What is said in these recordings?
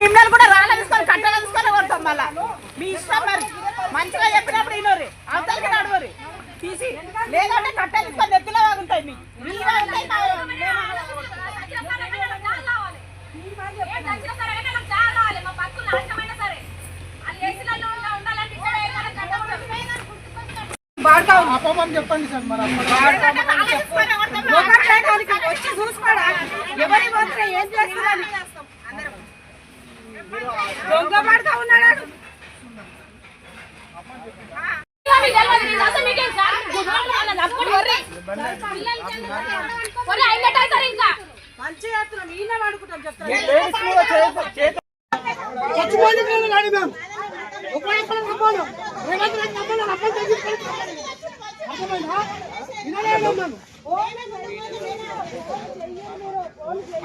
కేసీఆర్ కూడా రాళ్ళ తీసుకొని కట్టెలు తీసుకొని కొడతాం మళ్ళా? మీ ఇష్టం మరి. మంచిగా చెప్పినప్పుడు ఇనోరి అవతలకి నడవరు. తీసి. లేదంటే కట్టెలు తీసుకొని నెత్తిలో వాగుంటాయి మీ మీ వాగుంటాయి, మా అప్పమని చెప్పండి సార్ మరి వచ్చి చూసుకోడా? ఎవరి పోతే ఏం చేస్తున్నాడు దొంగ పడతా ఉన్నాడు? చచ్చిపోయిన పిల్లలు కాదు మేము. ఉపయోగపడే రమ్మను. రేవంత్ రెడ్డి రమ్మను, రమ్మని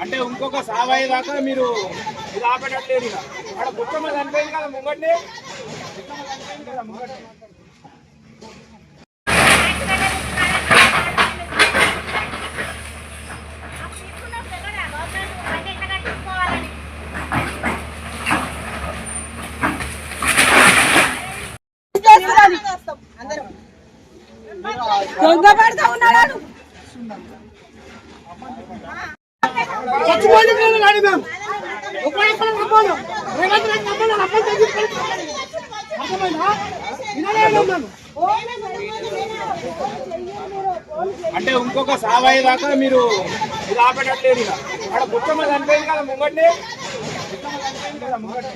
అంటే ఇంకొక సావాయి దాకా మీరు ఇది ఆపేటట్లేదు ఇక. అక్కడ బుచ్చమ్మ చనిపోయింది కదా ముంగట్ని దొంగ పడతా ఉన్నాడు మేము. రేవంత్ రెడ్డి అర్థమైందా? అంటే ఇంకొక సావాయి దాకా మీరు ఇది ఆపేటట్లేదు ఇక. అక్కడ బుచ్చమ్మ చనిపోయింది కదా ముంగట్ని. బుచ్చమ్మ చనిపోయింది కదా ముంగట్ని.